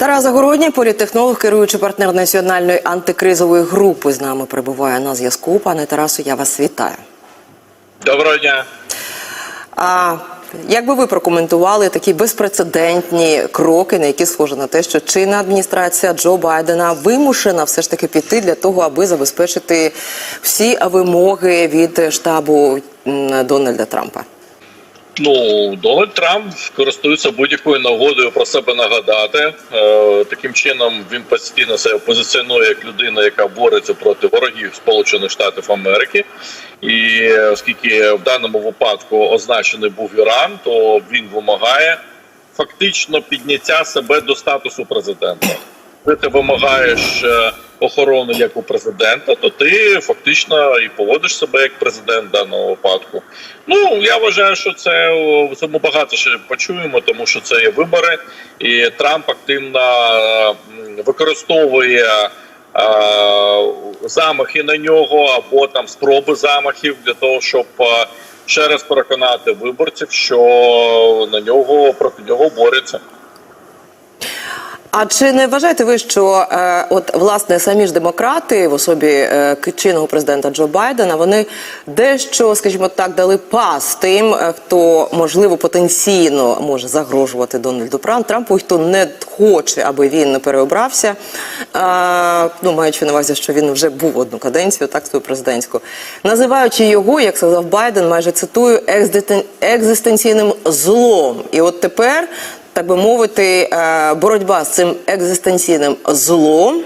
Тарас Загородній, політтехнолог, керуючий партнер національної антикризової групи, з нами перебуває на зв'язку. Пане Тарасу, я вас вітаю. Доброго дня. А як би ви прокоментували такі безпрецедентні кроки, на які схоже на те, що чинна адміністрація Джо Байдена вимушена все ж таки піти для того, аби забезпечити всі вимоги від штабу Дональда Трампа? Ну, Дональд Трамп користується будь-якою нагодою про себе нагадати. Е, таким чином він постійно себе позиціонує як людина, яка бореться проти ворогів Сполучених Штатів Америки. І оскільки в даному випадку означений був Іран, то він вимагає фактично підняття себе до статусу президента. Коли ти вимагаєш е, охорони як у президента, то ти фактично і поводиш себе як президент в даному випадку. Ну я вважаю, що це ми багато ще почуємо, тому що це є вибори, і Трамп активно використовує. е, Замахи на нього або там спроби замахів для того, щоб е, ще раз переконати виборців, що на нього проти нього борються. А чи не вважаєте ви, що е, от власне самі ж демократи в особі е, чинного президента Джо Байдена вони дещо, скажімо так, дали пас тим, е, хто можливо потенційно може загрожувати Дональду Трампу, хто не хоче, аби він переобрався? Е, ну маючи на увазі, що він вже був одну каденцію, так свою президентську, називаючи його, як сказав Байден, майже цитую екзистен- екзистенційним злом. І от тепер так би мовити, е, боротьба з цим екзистенційним злом.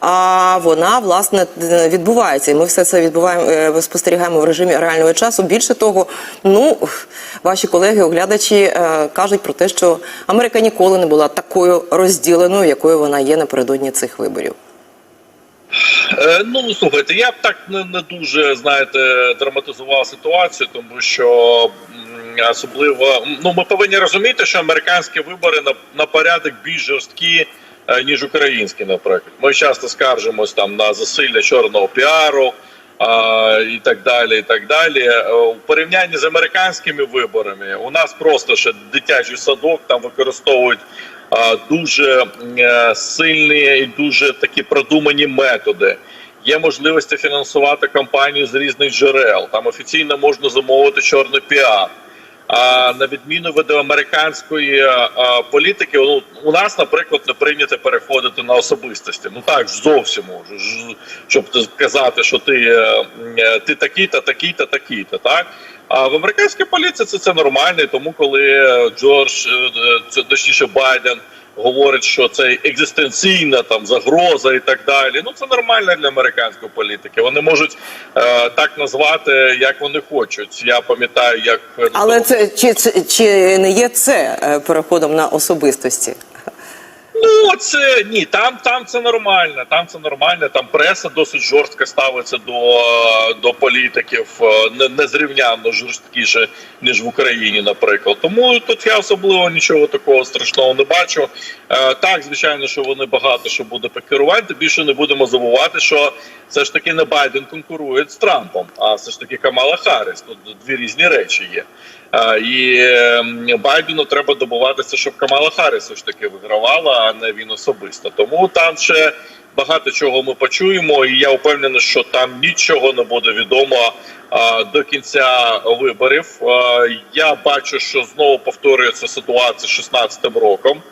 А вона власне відбувається, і ми все це відбуваємо е, спостерігаємо в режимі реального часу. Більше того, ну ваші колеги, оглядачі е, кажуть про те, що Америка ніколи не була такою розділеною, якою вона є напередодні цих виборів. Е, Ну слухайте, я б так не, не дуже знаєте драматизував ситуацію, тому що особливо ну ми повинні розуміти, що американські вибори на, на порядок більш жорсткі. е, Ніж українські, наприклад, ми часто скаржимось там на засилля чорного піару а, і так далі. І так далі. Е, У порівнянні з американськими виборами у нас просто ще дитячий садок там використовують дуже е, сильні і дуже такі продумані методи. Є можливості фінансувати кампанію з різних джерел. Там офіційно можна замовити чорний піар. А на відміну від американської політики, ну, у нас, наприклад, не прийнято переходити на особистості. Ну так зовсім можу, щоб ти сказати, що ти, е, е, ти такий, та такий, та такий-то, так. А в американській поліції це, це нормально, тому коли Джордж, е, точніше Байден говорить, що це екзистенційна там загроза і так далі. Ну це нормально для американської політики. Вони можуть е, так назвати, як вони хочуть. Я пам'ятаю, як Але це чи, чи, чи не є це е, переходом на особистості? Ну, це ні, там, там це нормально. Там це нормально. Там преса досить жорстко ставиться до, до політиків, е, не, незрівнянно жорсткіше ніж в Україні, наприклад. Тому тут я особливо нічого такого страшного не бачу. Е, так, звичайно, що вони багато що буде покерувати. Більше не будемо забувати, що все ж таки не Байден конкурує з Трампом, а все ж таки Камала Харріс. Тут дві різні речі є. І ем, Байдену треба добуватися, щоб Камала Харріс все ж таки вигравала, а не він особисто. Тому там ще багато чого ми почуємо, і я впевнений, що там нічого не буде відомо до кінця виборів. Я бачу, що знову повторюється ситуація з 16 роком.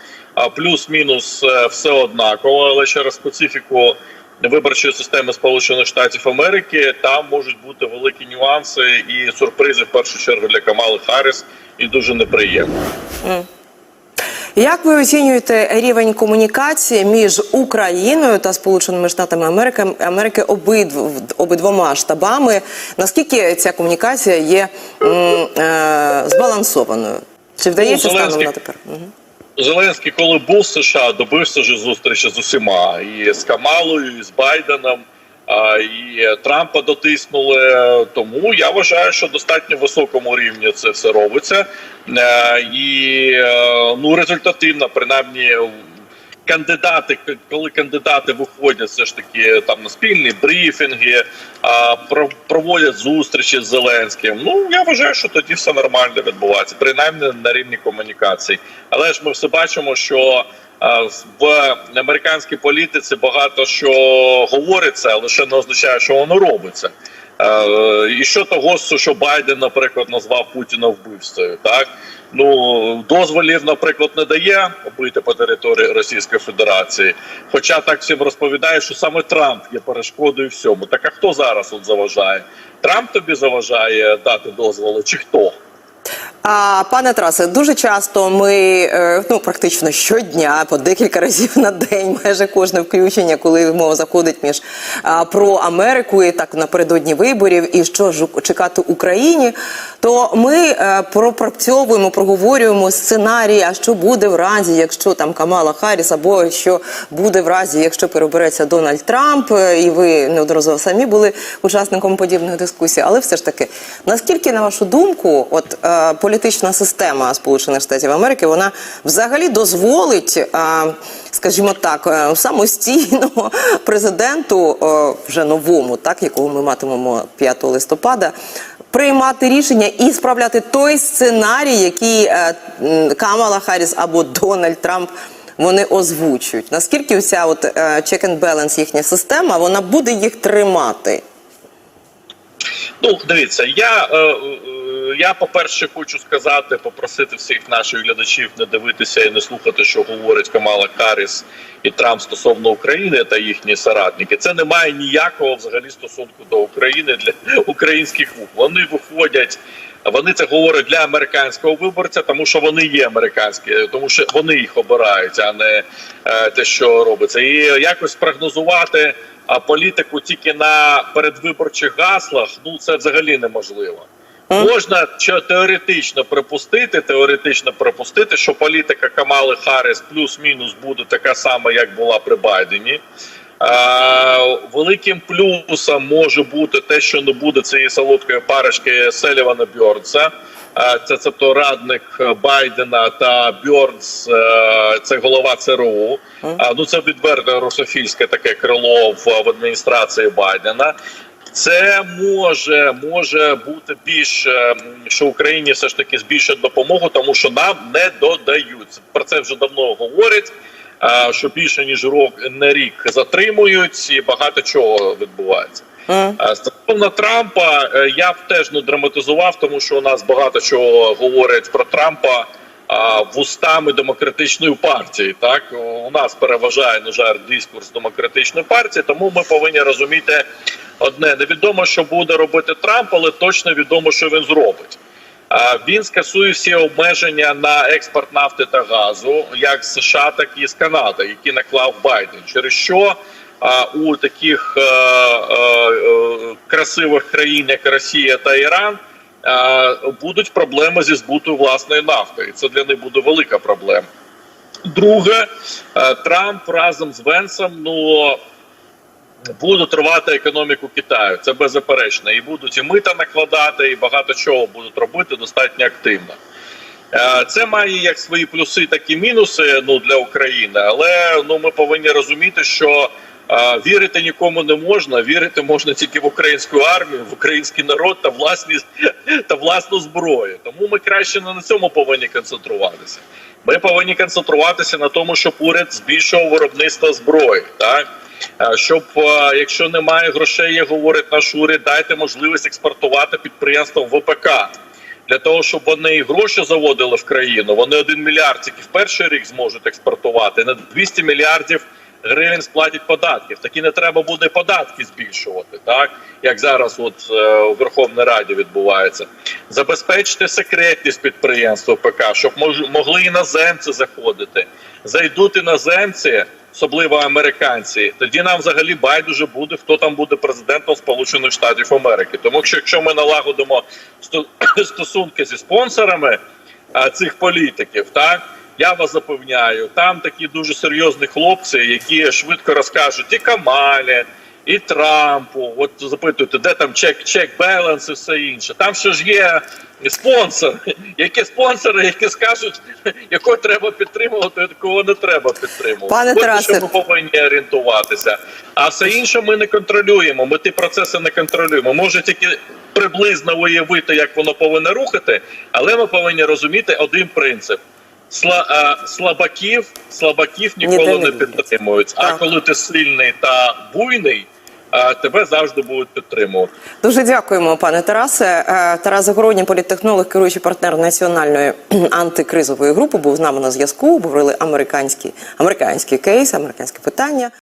Плюс-мінус е, все однаково, але через специфіку виборчої системи Сполучених Штатів Америки там можуть бути великі нюанси і сюрпризи в першу чергу для Камали Харріс, і дуже неприємно. Як ви оцінюєте рівень комунікації між Україною та Сполученими Штатами Америки, Америки обидв, обидвома штабами? Наскільки ця комунікація є м, е, збалансованою? Чи вдається Ну, станом на тепер? Мгм. Зеленський, коли був в США, добився ж зустрічі з усіма. І з Камалою, і з Байденом. І Трампа дотиснули, тому я вважаю, що достатньо високому рівні це все робиться, Е, і е, ну результативно, принаймні, кандидати, коли кандидати виходять все ж таки там на спільні брифінги, а, про- проводять зустрічі з Зеленським. Ну я вважаю, що тоді все нормально відбувається, принаймні на рівні комунікацій. Але ж ми все бачимо, що в американській політиці багато що говориться, ще не означає, що воно робиться. Е, І що того, що Байден, наприклад, назвав Путіна вбивцею, так ну дозволів, наприклад, не дає бити по території Російської Федерації. Хоча так всім розповідає, що саме Трамп є перешкодою всьому. Так а хто зараз от заважає? Трамп тобі заважає дати дозволи, чи хто? А пане Тарасе, дуже часто ми е, ну практично щодня, по декілька разів на день, майже кожне включення, коли мова заходить між про Америку і так напередодні виборів, і що ж чекати Україні, то ми е, пропрацьовуємо, проговорюємо сценарії, а що буде в разі, якщо там Камала Харріс, або що буде в разі, якщо перебереться Дональд Трамп, Е, і ви неодноразово самі були учасником подібних дискусій. Але все ж таки, наскільки на вашу думку, от е, політична система Сполучених Штатів Америки, вона взагалі дозволить, е, скажімо так, е, самостійно президенту вже новому, так якого ми матимемо 5 листопада. Приймати рішення і справляти той сценарій, який Камала Харріс або Дональд Трамп вони озвучують. Наскільки вся от е, check and balance їхня система, вона буде їх тримати? Ну, дивіться, я, е, я по-перше, хочу сказати, попросити всіх наших глядачів не дивитися і не слухати, що говорить Камала Харріс і Трамп стосовно України та їхні соратники. Це не має ніякого взагалі стосунку до України для українських вух. Вони виходять. Вони це говорять для американського виборця, тому що вони є американські, тому що вони їх обирають, а не е, те, що робиться. І якось прогнозувати політику тільки на передвиборчих гаслах, ну це взагалі неможливо. Можна що теоретично припустити, теоретично припустити, що політика Камали Харріс плюс-мінус буде така сама, як була при Байдені. Е, великим плюсом може бути те, що не буде цієї солодкої парочки Селівана Бьорнса. Це цебто радник Байдена та Бьорнс, е, це голова ЦРУ. А, Ну це відверто русофільське таке крило в, в адміністрації Байдена. Це може може бути більш е, що Україні все ж таки збільшить допомогу, тому що нам не додають. Про це вже давно говорять. е, Що більше ніж рок на рік затримують, і багато чого відбувається. Е, Стосовно Трампа, я б теж не драматизував, тому що у нас багато чого говорять про Трампа вустами демократичної партії. Так у нас переважає на жаль дискурс демократичної партії, тому ми повинні розуміти одне: невідомо, що буде робити Трамп, але точно відомо, що він зробить. Він скасує всі обмеження на експорт нафти та газу, як з США, так і з Канади, які наклав Байден. Через що у таких е, е, красивих країн, як Росія та Іран, будуть проблеми зі збутою власної нафти, і це для них буде велика проблема. Друге, е, Трамп разом з Венсом ну будуть рвати економіку Китаю. Це беззаперечно. І будуть і мита накладати, і багато чого будуть робити достатньо активно. Е, Це має як свої плюси, так і мінуси ну, для України. Але ну, ми повинні розуміти, що е, вірити нікому не можна. Вірити можна тільки в українську армію, в український народ та власні та власну зброю. Тому ми краще не на цьому повинні концентруватися. Ми повинні концентруватися на тому, щоб уряд збільшував виробництво зброї. Так щоб е, якщо немає грошей, як говорить наш уряд, дайте можливість експортувати підприємствам ВПК. Для того щоб вони і гроші заводили в країну, вони один мільярд тільки в перший рік зможуть експортувати. На 200 мільярдів гривень сплатять податків. Такі не треба буде податки збільшувати, так як зараз, от е, у Верховній Раді відбувається. Забезпечити секретність підприємств ВПК, щоб мож- могли іноземці заходити. Зайдуть іноземці, особливо американці. Тоді нам взагалі байдуже буде, хто там буде президентом Сполучених Штатів Америки. Тому що якщо ми налагодимо стосунки зі спонсорами цих політиків, так я вас запевняю, там такі дуже серйозні хлопці, які швидко розкажуть і Камалі, і Трампу. От запитуєте, де там чек, чек баланс і все інше. Там ще ж є спонсори, які спонсори, які скажуть, якого треба підтримувати, а кого не треба підтримувати. Пане Тарасе. що ми повинні орієнтуватися. А все інше ми не контролюємо. Ми ті процеси не контролюємо. Може тільки приблизно уявити, як воно повинно рухати, але ми повинні розуміти один принцип. сла, е, слабаків, слабаків ніколи не не підтримують. А Так. коли ти сильний та буйний, тебе завжди будуть підтримувати. Дуже дякуємо, пане Тарасе. Е, Тарас Загородній, політтехнолог, керуючий партнер національної антикризової групи, був з нами на зв'язку. Говорили американський, американський кейс, американське питання.